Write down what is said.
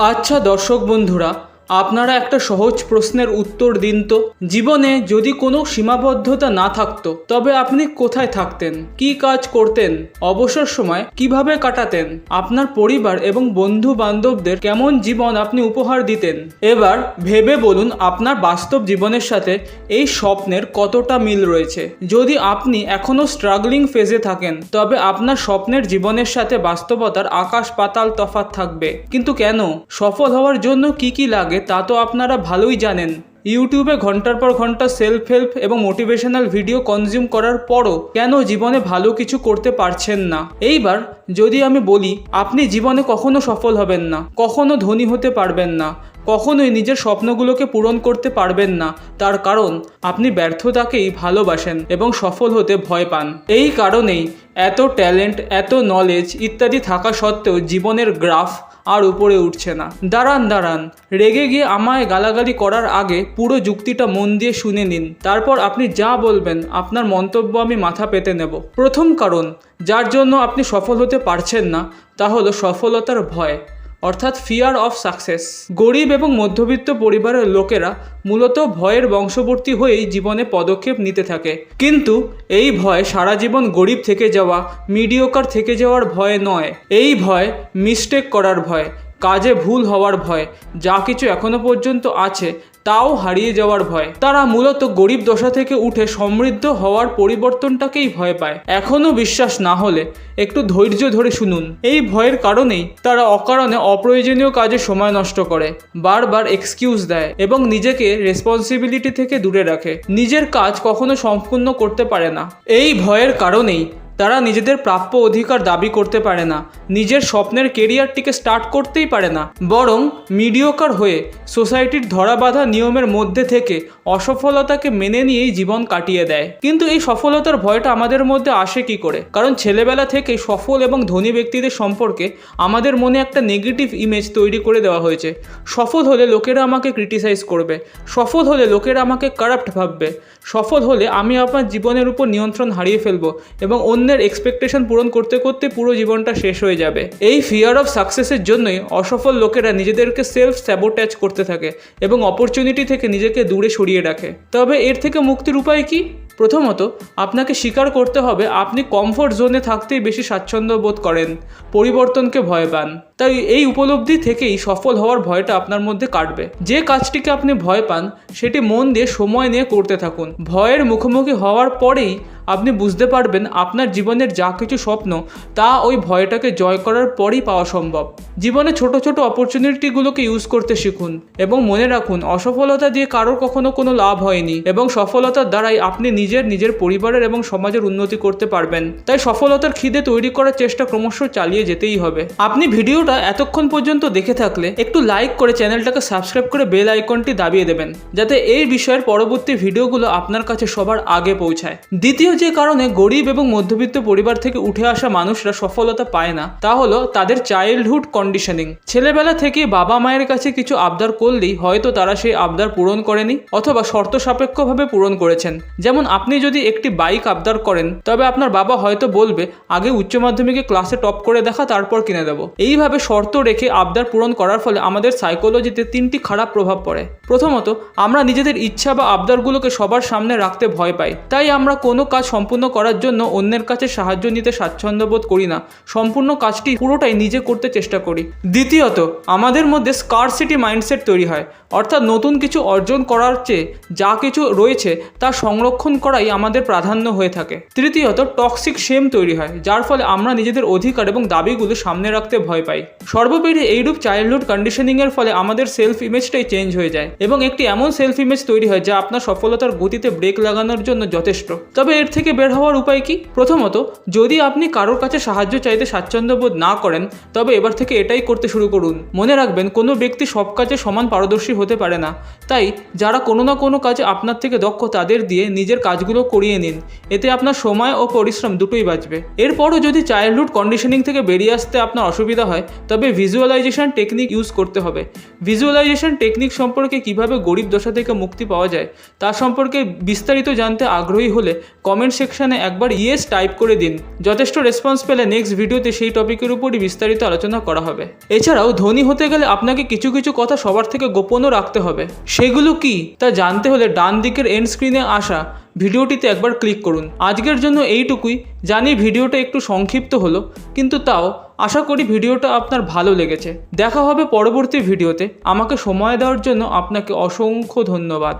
আচ্ছা দর্শক বন্ধুরা আপনারা একটা সহজ প্রশ্নের উত্তর দিন তো। জীবনে যদি কোনো সীমাবদ্ধতা না থাকতো, তবে আপনি কোথায় থাকতেন? কি কাজ করতেন? অবসর সময় কীভাবে কাটাতেন? আপনার পরিবার এবং বন্ধু বান্ধবদের কেমন জীবন আপনি উপহার দিতেন? এবার ভেবে বলুন আপনার বাস্তব জীবনের সাথে এই স্বপ্নের কতটা মিল রয়েছে। যদি আপনি এখনও স্ট্রাগলিং ফেজে থাকেন, তবে আপনার স্বপ্নের জীবনের সাথে বাস্তবতার আকাশ পাতাল তফাৎ থাকবে। কিন্তু কেন? সফল হওয়ার জন্য কি কি লাগে তা তো আপনারা ভালোই জানেন। ইউটিউবে ঘণ্টার পর ঘণ্টা সেলফ হেল্প এবং মোটিভেশনাল ভিডিও কনজিউম করার পরও কেন জীবনে ভালো কিছু করতে পারছেন না? এইবার যদি আমি বলি, আপনি জীবনে কখনো সফল হবেন না, কখনো ধনী হতে পারবেন না, কখনোই নিজের স্বপ্নগুলোকে পূরণ করতে পারবেন না, তার কারণ আপনি ব্যর্থতাকেই ভালোবাসেন এবং সফল হতে ভয় পান। এই কারণেই এত ট্যালেন্ট এত নলেজ ইত্যাদি থাকা সত্ত্বেও জীবনের গ্রাফ আর উপরে উঠছে না। দাঁড়ান দাঁড়ান। রেগে গিয়ে আমায় গালাগালি করার আগে পুরো যুক্তিটা মন দিয়ে শুনে নিন। তারপর আপনি যা বলবেন, আপনার মন্তব্য আমি মাথা পেতে নেব। প্রথম কারণ, যার জন্য আপনি সফল হতে পারছেন না, তা হলো সফলতার ভয়। অর্থাৎ ফিয়ার অফ সাকসেস গরিব এবং মধ্যবিত্ত পরিবারের লোকেরা মূলত ভয়ের বংশবর্তী হয়েই জীবনে পদক্ষেপ নিতে থাকে। কিন্তু এই ভয় সারা জীবন গরিব থেকে যাওয়া মিডিওকার থেকে যাওয়ার ভয় নয়। এই ভয় মিস্টেক করার ভয়। কাজে ভুল হওয়ার ভয়, যা কিছু এখনও পর্যন্ত আছে, তাও হারিয়ে যাওয়ার ভয়। তারা মূলত গরিব দশা থেকে উঠে সমৃদ্ধ হওয়ার পরিবর্তনটাকেই ভয় পায়। এখনও বিশ্বাস না হলে একটু ধৈর্য ধরে শুনুন। এই ভয়ের কারণেই তারা অকারণে অপ্রয়োজনীয় কাজে সময় নষ্ট করে, বারবার এক্সকিউজ দেয় এবং নিজেকে রেসপন্সিবিলিটি থেকে দূরে রাখে। নিজের কাজ কখনো সম্পূর্ণ করতে পারে না। এই ভয়ের কারণেই তারা নিজেদের প্রাপ্য অধিকার দাবি করতে পারে না, নিজের স্বপ্নের কেরিয়ারটিকে স্টার্ট করতেই পারে না, বরং মিডিওকার হয়ে সোসাইটির ধরাবাঁধা নিয়মের মধ্যে থেকে অসফলতাকে মেনে নিয়েই জীবন কাটিয়ে দেয়। কিন্তু এই সফলতার ভয়টা আমাদের মধ্যে আসে কি করে? কারণ ছেলেবেলা থেকে সফল এবং ধনী ব্যক্তিদের সম্পর্কে আমাদের মনে একটা নেগেটিভ ইমেজ তৈরি করে দেওয়া হয়েছে। সফল হলে লোকেরা আমাকে ক্রিটিসাইজ করবে, সফল হলে লোকেরা আমাকে কারাপ্ট ভাববে, সফল হলে আমি আমার জীবনের উপর নিয়ন্ত্রণ হারিয়ে ফেলব এবং অন্যের এক্সপেকটেশন পূরণ করতে করতে পুরো জীবনটা শেষ হয়ে যাবে। এই ফিয়ার অফ সাকসেসের জন্যই অসফল লোকেরা নিজেদেরকে সেলফ স্যাবোট্যাচ করতে থাকে এবং অপরচুনিটি থেকে নিজেকে দূরে সরিয়ে রাখে। তবে এর থেকে মুক্তির উপায় কি? প্রথমত, আপনাকে স্বীকার করতে হবে আপনি কমফোর্ট জোনে থাকতেই বেশি স্বাচ্ছন্দ্য বোধ করেন, পরিবর্তনকে ভয় পান। তাই এই উপলব্ধি থেকেই সফল হওয়ার ভয়টা আপনার মধ্যে কাটবে। যে কাজটিকে আপনি ভয় পান, সেটি মন দিয়ে সময় নিয়ে করতে থাকুন। ভয়ের মুখোমুখি হওয়ার পরেই আপনি বুঝতে পারবেন আপনার জীবনের যা কিছু স্বপ্ন, তা ওই ভয়টাকে জয় করার পরই পাওয়া সম্ভব। জীবনে ছোট ছোট অপরচুনিটিগুলোকে ইউজ করতে শিখুন এবং মনে রাখুন, অসফলতা দিয়ে কারোর কখনো কোনো লাভ হয়নি এবং সফলতার দ্বারাই আপনি নিজের নিজের পরিবারের এবং সমাজের উন্নতি করতে পারবেন। তাই সফলতার খিদে তৈরি করার চেষ্টা ক্রমশ চালিয়ে যেতেই হবে। আপনি ভিডিওটা এতক্ষণ পর্যন্ত দেখে থাকলে একটু লাইক করে চ্যানেলটাকে সাবস্ক্রাইব করে বেল আইকনটি দাবিয়ে দেবেন, যাতে এই বিষয়ের পরবর্তী ভিডিওগুলো আপনার কাছে সবার আগে পৌঁছায়। দ্বিতীয় যে কারণে গরিব এবং মধ্যবিত্ত পরিবার থেকে উঠে আসা মানুষরা সফলতা পায় না, তা হলো তাদের চাইল্ডহুড কন্ডিশনিং ছেলেবেলা থেকে বাবা মায়ের কাছে কিছু আবদার করলেই হয়তো তারা সেই আবদার পূরণ করেনি অথবা শর্ত সাপেক্ষভাবে পূরণ করেছেন। যেমন আপনি যদি একটি বাইক আবদার করেন, তবে আপনার বাবা হয়তো বলবে, আগে উচ্চ মাধ্যমিকে ক্লাসে টপ করে দেখা, তারপর কিনে দেবো। এইভাবে শর্ত রেখে আবদার পূরণ করার ফলে আমাদের সাইকোলজিতে তিনটি খারাপ প্রভাব পড়ে। প্রথমত, আমরা নিজেদের ইচ্ছা বা আবদারগুলোকে সবার সামনে রাখতে ভয় পাই। তাই আমরা কোনো কাজ সম্পূর্ণ করার জন্য অন্যের কাছে সাহায্য নিতে স্বাচ্ছন্দ্য বোধ করি না। সম্পূর্ণ কাজটি পুরোটাই নিজে করতে চেষ্টা করি। দ্বিতীয়ত, আমাদের মধ্যে স্কারসিটি মাইন্ডসেট তৈরি হয়। অর্থাৎ নতুন কিছু অর্জন করার চেয়ে যা কিছু রয়েছে তা সংরক্ষণ করাই আমাদের প্রাধান্য হয়ে থাকে। তৃতীয়ত টক্সিক সেম তৈরি হয়, যার ফলে আমরা নিজেদের অধিকার এবং দাবিগুলো সামনে রাখতে ভয় পাই। সর্বোপরি এইরূপ চাইল্ডহুড কন্ডিশনিংয়ের ফলে আমাদের সেলফ ইমেজটাই চেঞ্জ হয়ে যায় এবং একটি এমন সেলফ ইমেজ তৈরি হয় যা আপনার সফলতার গতিতে ব্রেক লাগানোর জন্য যথেষ্ট। তবে এর থেকে বের হওয়ার উপায় কি? প্রথমত, যদি আপনি কারোর কাছে সাহায্য চাইতে স্বাচ্ছন্দ্য বোধ না করেন, তবে এবার থেকে এটাই করতে শুরু করুন। মনে রাখবেন, কোনো ব্যক্তি সব কাজে সমান পারদর্শী হতে পারে না। তাই, যারা কোনো না কোনো কাজে আপনার থেকে দক্ষ, তাদের দিয়ে নিজের কাজগুলো করিয়ে নিন। এতে আপনার সময় ও পরিশ্রম দুটোই বাঁচবে। এরপরও যদি চাইল্ডহুড কন্ডিশনিং থেকে বেরিয়ে আসতে আপনার অসুবিধা হয়, তবে ভিজুয়ালাইজেশন টেকনিক ইউজ করতে হবে। ভিজুয়ালাইজেশন টেকনিক সম্পর্কে কীভাবে গরিব দশা থেকে মুক্তি পাওয়া যায়, তা সম্পর্কে বিস্তারিত জানতে আগ্রহী হলে কমেন্ট সেকশানে একবার ইয়েস টাইপ করে দিন। যথেষ্ট রেসপন্স পেলে নেক্সট ভিডিওতে সেই টপিকের উপরই বিস্তারিত আলোচনা করা হবে। এছাড়াও ধনী হতে গেলে আপনাকে কিছু কিছু কথা সবার থেকে গোপনও রাখতে হবে। সেগুলো কি? তা জানতে হলে ডান দিকের এন্ড স্ক্রিনে আসা ভিডিওটিতে একবার ক্লিক করুন। আজকের জন্য এইটুকুই। জানি ভিডিওটা একটু সংক্ষিপ্ত হলো, কিন্তু তাও আশা করি ভিডিওটা আপনার ভালো লেগেছে। দেখা হবে পরবর্তী ভিডিওতে। আমাকে সময় দেওয়ার জন্য আপনাকে অসংখ্য ধন্যবাদ।